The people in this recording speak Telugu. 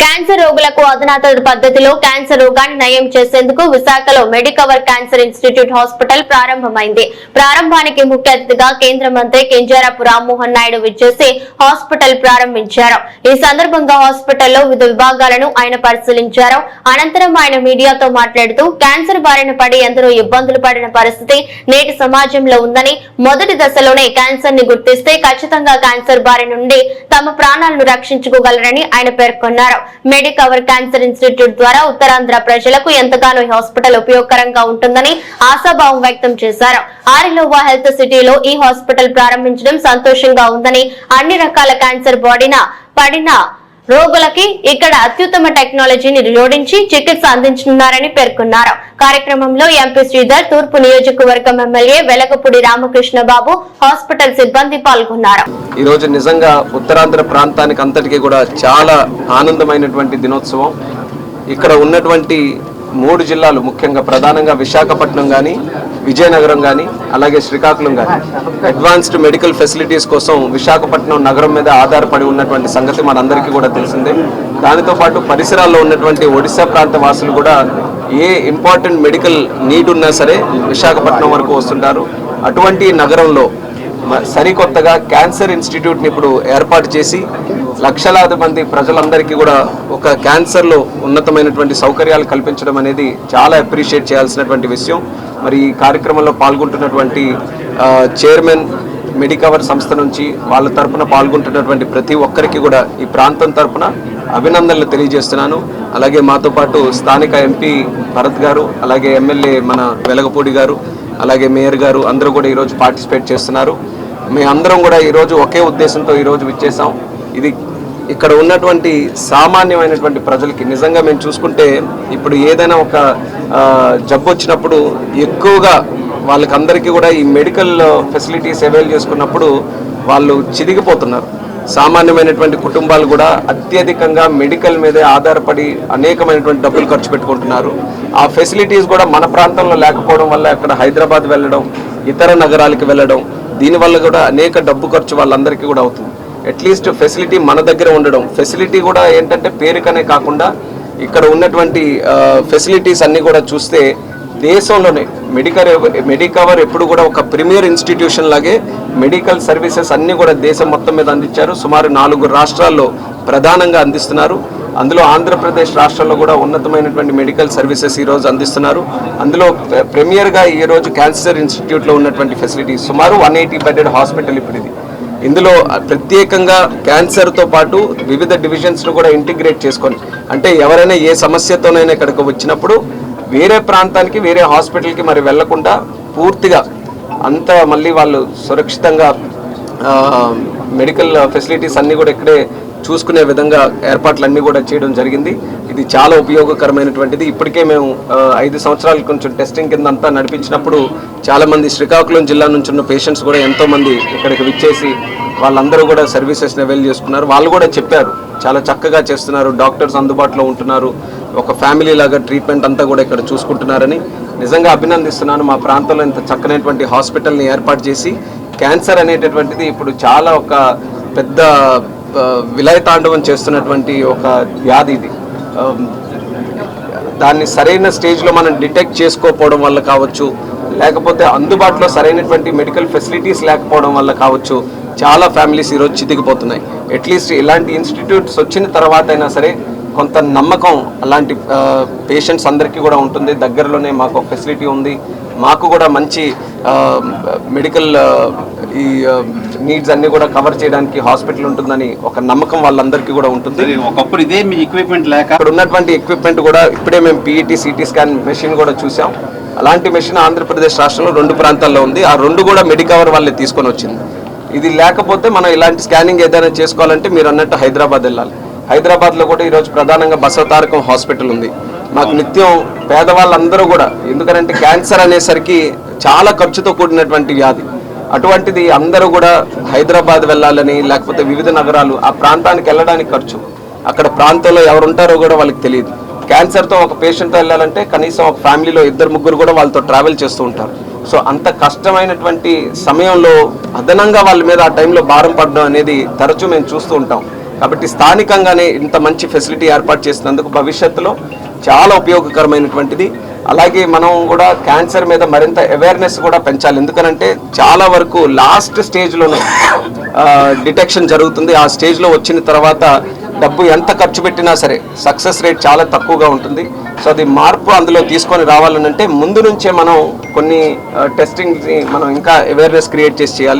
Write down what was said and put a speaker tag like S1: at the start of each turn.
S1: క్యాన్సర్ రోగులకు అధునాతన పద్ధతిలో క్యాన్సర్ రోగాన్ని నయం చేసేందుకు విశాఖలో మెడికవర్ క్యాన్సర్ ఇన్స్టిట్యూట్ హాస్పిటల్ ప్రారంభమైంది. ప్రారంభానికి ముఖ్య అతిథిగా కేంద్ర మంత్రి కింజారపు రామ్మోహన్ నాయుడు విచ్చేసి హాస్పిటల్ ప్రారంభించారు. ఈ సందర్భంగా హాస్పిటల్లో వివిధ విభాగాలను ఆయన పరిశీలించారు. అనంతరం ఆయన మీడియాతో మాట్లాడుతూ క్యాన్సర్ బారిన పడి ఎందరో ఇబ్బందులు పడిన పరిస్థితి నేటి సమాజంలో ఉందని మొదటి దశలోనే క్యాన్సర్ని గుర్తిస్తే ఖచ్చితంగా క్యాన్సర్ బారి నుండి తమ ప్రాణాలను రక్షించుకోగలరని ఆయన పేర్కొన్నారు. మెడికవర్ క్యాన్సర్ ఇన్స్టిట్యూట్ ద్వారా ఉత్తరాంధ్ర ప్రజలకు ఎంతగానో ఈ హాస్పిటల్ ఉపయోగకరంగా ఉంటుందని ఆశాభావం వ్యక్తం చేశారు. ఆరిలోవా హెల్త్ సిటీలో ఈ హాస్పిటల్ ప్రారంభించడం సంతోషంగా ఉందని అన్ని రకాల క్యాన్సర్ బాడీన పడిన రోగులకి ఇక్కడ అత్యుత్తమ టెక్నాలజీని జోడించి చికిత్స అందించనున్నారని పేర్కొన్నారు. కార్యక్రమంలో ఎంపీ శ్రీధర్ తూర్పు నియోజకవర్గం ఎమ్మెల్యే వెలగపూడి రామకృష్ణ బాబు హాస్పిటల్ సిబ్బంది పాల్గొన్నారు.
S2: ఈ రోజు నిజంగా ఉత్తరాంధ్ర ప్రాంతానికి అంతటికీ కూడా చాలా ఆనందమైనటువంటి దినోత్సవం. ఇక్కడ ఉన్నటువంటి మూడు జిల్లాలు ముఖ్యంగా ప్రధానంగా విశాఖపట్నం కానీ విజయనగరం కానీ అలాగే శ్రీకాకుళం కానీ అడ్వాన్స్డ్ మెడికల్ ఫెసిలిటీస్ కోసం విశాఖపట్నం నగరం మీద ఆధారపడి ఉన్నటువంటి సంగతి మనందరికీ కూడా తెలిసిందే. దానితో పాటు పరిసరాల్లో ఉన్నటువంటి ఒడిశా ప్రాంత వాసులు కూడా ఏ ఇంపార్టెంట్ మెడికల్ నీడ్ ఉన్నా సరే విశాఖపట్నం వరకు వస్తుంటారు. అటువంటి నగరంలో సరికొత్తగా క్యాన్సర్ ఇన్స్టిట్యూట్ని ఇప్పుడు ఏర్పాటు చేసి లక్షలాది మంది ప్రజలందరికీ కూడా ఒక క్యాన్సర్లో ఉన్నతమైనటువంటి సౌకర్యాలు కల్పించడం అనేది చాలా అప్రిషియేట్ చేయాల్సినటువంటి విషయం. మరి ఈ కార్యక్రమంలో పాల్గొంటున్నటువంటి చైర్మన్ మెడికవర్ సంస్థ నుంచి వాళ్ళ తరపున పాల్గొంటున్నటువంటి ప్రతి ఒక్కరికి కూడా ఈ ప్రాంతం తరపున అభినందనలు తెలియజేస్తున్నాను. అలాగే మాతో పాటు స్థానిక ఎంపీ భరత్ గారు అలాగే ఎమ్మెల్యే మన వెలగపూడి గారు అలాగే మేయర్ గారు అందరూ కూడా ఈరోజు పార్టిసిపేట్ చేస్తున్నారు. మీ అందరం కూడా ఈరోజు ఒకే ఉద్దేశంతో ఈరోజు విచ్చేసాం ఇది ఇక్కడ ఉన్నటువంటి సామాన్యమైనటువంటి ప్రజలకి నిజంగా మేము చూసుకుంటే ఇప్పుడు ఏదైనా ఒక జబ్బు వచ్చినప్పుడు ఎక్కువగా వాళ్ళకందరికీ కూడా ఈ మెడికల్ ఫెసిలిటీస్ అవైల్ చేసుకున్నప్పుడు వాళ్ళు చిరిగిపోతున్నారు సామాన్యమైనటువంటి కుటుంబాలు కూడా అత్యధికంగా మెడికల్ మీదే ఆధారపడి అనేకమైనటువంటి డబ్బులు ఖర్చు పెట్టుకుంటున్నారు. ఆ ఫెసిలిటీస్ కూడా మన ప్రాంతంలో లేకపోవడం వల్ల అక్కడ హైదరాబాద్ వెళ్ళడం ఇతర నగరాలకు వెళ్ళడం దీనివల్ల కూడా అనేక డబ్బు ఖర్చు వాళ్ళందరికీ కూడా అవుతుంది. అట్లీస్ట్ ఫెసిలిటీ మన దగ్గర ఉండడం. ఫెసిలిటీ కూడా ఏంటంటే పేరుకనే కాకుండా ఇక్కడ ఉన్నటువంటి ఫెసిలిటీస్ అన్నీ కూడా చూస్తే దేశంలోనే మెడికల్ మెడికవర్ ఎప్పుడు కూడా ఒక ప్రీమియర్ ఇన్స్టిట్యూషన్ లాగే మెడికల్ సర్వీసెస్ అన్నీ కూడా దేశం మొత్తం మీద అందించారు. సుమారు నాలుగు రాష్ట్రాల్లో ప్రధానంగా అందిస్తున్నారు. అందులో ఆంధ్రప్రదేశ్ రాష్ట్రంలో కూడా ఉన్నతమైనటువంటి మెడికల్ సర్వీసెస్ ఈరోజు అందిస్తున్నారు. అందులో ప్రీమియర్గా ఈరోజు క్యాన్సర్ ఇన్స్టిట్యూట్లో ఉన్నటువంటి ఫెసిలిటీస్ సుమారు వన్ ఎయిటీ బెడెడ్ హాస్పిటల్ ఇప్పుడు ఇది. ఇందులో ప్రత్యేకంగా క్యాన్సర్తో పాటు వివిధ డివిజన్స్ను కూడా ఇంటిగ్రేట్ చేసుకొని అంటే ఎవరైనా ఏ సమస్యతోనైనా ఇక్కడికి వచ్చినప్పుడు వేరే ప్రాంతానికి వేరే హాస్పిటల్కి మరి వెళ్ళకుండా పూర్తిగా అంతా మళ్ళీ వాళ్ళు సురక్షితంగా మెడికల్ ఫెసిలిటీస్ అన్నీ కూడా ఇక్కడే చూసుకునే విధంగా ఏర్పాట్లన్నీ కూడా చేయడం జరిగింది. ఇది చాలా ఉపయోగకరమైనటువంటిది. ఇప్పటికే మేము ఐదు సంవత్సరాలు కొంచెం టెస్టింగ్ కింద అంతా నడిపించినప్పుడు చాలామంది శ్రీకాకుళం జిల్లా నుంచి ఉన్న పేషెంట్స్ కూడా ఎంతోమంది ఇక్కడికి విచ్చేసి వాళ్ళందరూ కూడా సర్వీసెస్ని అవైల్ చేసుకున్నారు. వాళ్ళు కూడా చెప్పారు చాలా చక్కగా చేస్తున్నారు డాక్టర్స్ అందుబాటులో ఉంటున్నారు ఒక ఫ్యామిలీ లాగా ట్రీట్మెంట్ అంతా కూడా ఇక్కడ చూసుకుంటున్నారని నిజంగా అభినందిస్తున్నాను. మా ప్రాంతంలో ఇంత చక్కనైనటువంటి హాస్పిటల్ని ఏర్పాటు చేసి క్యాన్సర్ అనేటటువంటిది ఇప్పుడు చాలా ఒక పెద్ద విలయతాండవం చేస్తున్నటువంటి ఒక వ్యాధి ఇది. Um, దాన్ని సరైన స్టేజ్లో మనం డిటెక్ట్ చేసుకోకపోవడం వల్ల కావచ్చు లేకపోతే అందుబాటులో సరైనటువంటి మెడికల్ ఫెసిలిటీస్ లేకపోవడం వల్ల కావచ్చు చాలా ఫ్యామిలీస్ ఈరోజు చితికిపోతున్నాయి. అట్లీస్ట్ ఇలాంటి ఇన్స్టిట్యూట్స్ వచ్చిన తర్వాత అయినా సరే కొంత నమ్మకం అలాంటి uh, పేషెంట్స్ అందరికీ కూడా ఉంటుంది. దగ్గరలోనే మాకు ఒక ఫెసిలిటీ ఉంది. మాకు కూడా మంచి మెడికల్ ఈ నీడ్స్ అన్ని కూడా కవర్ చేయడానికి హాస్పిటల్ ఉంటుందని ఒక నమ్మకం వాళ్ళందరికీ కూడా ఉంటుంది.
S3: ఒకప్పుడు ఇదే మీ ఎక్విప్మెంట్ లేక
S2: అక్కడ ఉన్నటువంటి ఎక్విప్మెంట్ కూడా ఇప్పుడే మేము పీఈటీ సిటీ స్కాన్ మెషిన్ కూడా చూసాం. అలాంటి మెషిన్ ఆంధ్రప్రదేశ్ రాష్ట్రంలో రెండు ప్రాంతాల్లో ఉంది. ఆ రెండు కూడా మెడికవర్ వాళ్ళే తీసుకొని వచ్చింది. ఇది లేకపోతే మనం ఇలాంటి స్కానింగ్ ఏదైనా చేసుకోవాలంటే మీరు అన్నట్టు హైదరాబాద్ వెళ్ళాలి. హైదరాబాద్లో కూడా ఈరోజు ప్రధానంగా బసవతారకం హాస్పిటల్ ఉంది. మాకు నిత్యం పేదవాళ్ళందరూ కూడా ఎందుకంటే క్యాన్సర్ అనేసరికి చాలా ఖర్చుతో కూడినటువంటి వ్యాధి. అటువంటిది అందరూ కూడా హైదరాబాద్ వెళ్ళాలని లేకపోతే వివిధ నగరాలు ఆ ప్రాంతానికి వెళ్ళడానికి ఖర్చు. అక్కడ ప్రాంతంలో ఎవరుంటారో కూడా వాళ్ళకి తెలియదు. క్యాన్సర్తో ఒక పేషెంట్తో వెళ్ళాలంటే కనీసం ఒక ఫ్యామిలీలో ఇద్దరు ముగ్గురు కూడా వాళ్ళతో ట్రావెల్ చేస్తూ ఉంటారు. సో అంత కష్టమైనటువంటి సమయంలో అదనంగా వాళ్ళ మీద ఆ టైంలో భారం పడడం అనేది తరచూ మేము చూస్తూ ఉంటాం. కాబట్టి స్థానికంగానే ఇంత మంచి ఫెసిలిటీ ఏర్పాటు చేసినందుకు భవిష్యత్తులో చాలా ఉపయోగకరమైనటువంటిది. అలాగే మనం కూడా క్యాన్సర్ మీద మరింత అవేర్నెస్ కూడా పెంచాలి. ఎందుకనంటే చాలా వరకు లాస్ట్ స్టేజ్లోనే డిటెక్షన్ జరుగుతుంది. ఆ స్టేజ్లో వచ్చిన తర్వాత డబ్బు ఎంత ఖర్చు పెట్టినా సరే సక్సెస్ రేట్ చాలా తక్కువగా ఉంటుంది. సో అది మార్పు అందులో తీసుకొని రావాలనంటే ముందు నుంచే మనం కొన్ని టెస్టింగ్ని మనం ఇంకా అవేర్నెస్ క్రియేట్ చేసి చేయాలి.